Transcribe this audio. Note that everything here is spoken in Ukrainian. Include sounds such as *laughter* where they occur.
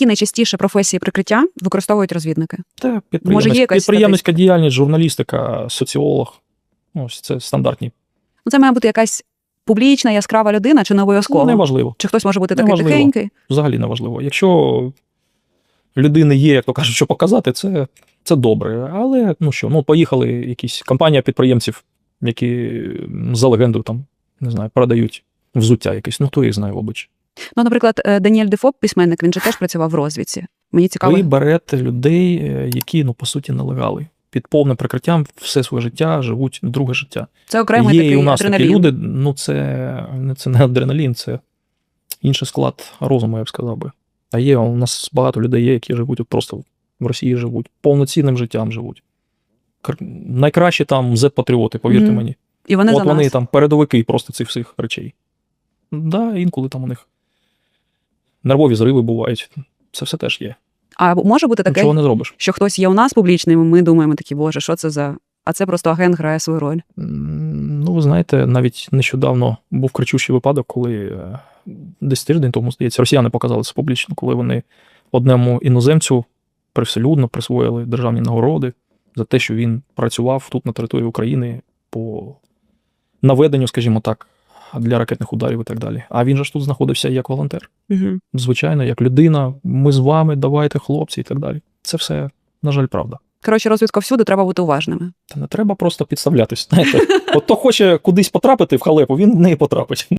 які найчастіше професії прикриття використовують розвідники? Та підприємець, є якась підприємницька діяльність, журналістика, соціолог. Ось це стандартні. Ну, це має бути якась публічна, яскрава людина, чи не обов'язково? Ну, неважливо. Чи хтось може бути такий Неважливо. тихенький? Взагалі неважливо. Якщо людини є, як то кажуть, що показати, це, це добре. Але ну що, ну поїхали якісь компанія підприємців, які за легендою там, не знаю, продають взуття якесь. Ну, хто їх знає, обич. Ну, наприклад, е, Даніель Дефоп, письменник, він же теж працював в розвідці. Мені цікаво. Ви берете людей, е, які, ну, по суті, нелегали. Під повним прикриттям все своє життя живуть друге життя. Це окремий Є такий і у нас адреналін. такі люди, ну це, це не адреналін, це інший склад розуму, я б сказав би. А є у нас багато людей є, які живуть от просто в Росії живуть, повноцінним життям живуть. Кр- Найкращі там Z-патріоти, повірте Мгм. мені. І вони от за вони нас. там передовики просто цих всіх речей. Да, інколи там у них нервові зриви бувають. Це все теж є. А може бути таке, Нічого не зробиш. що хтось є у нас публічним, і ми думаємо такі, боже, що це за. А це просто агент грає свою роль. Ну, ви знаєте, навіть нещодавно був кричущий випадок, коли е, десь тиждень тому, здається, росіяни показали це публічно, коли вони одному іноземцю привселюдно присвоїли державні нагороди за те, що він працював тут на території України по наведенню, скажімо так, для ракетних ударів і так далі. А він же ж тут знаходився як волонтер. Угу. Звичайно, як людина, ми з вами, давайте, хлопці, і так далі. Це все, на жаль, правда. Коротше, розвідка всюди, треба бути уважними. Та не треба просто підставлятись. Знаєте, *laughs* от хто хоче кудись потрапити в халепу, він в неї потрапить.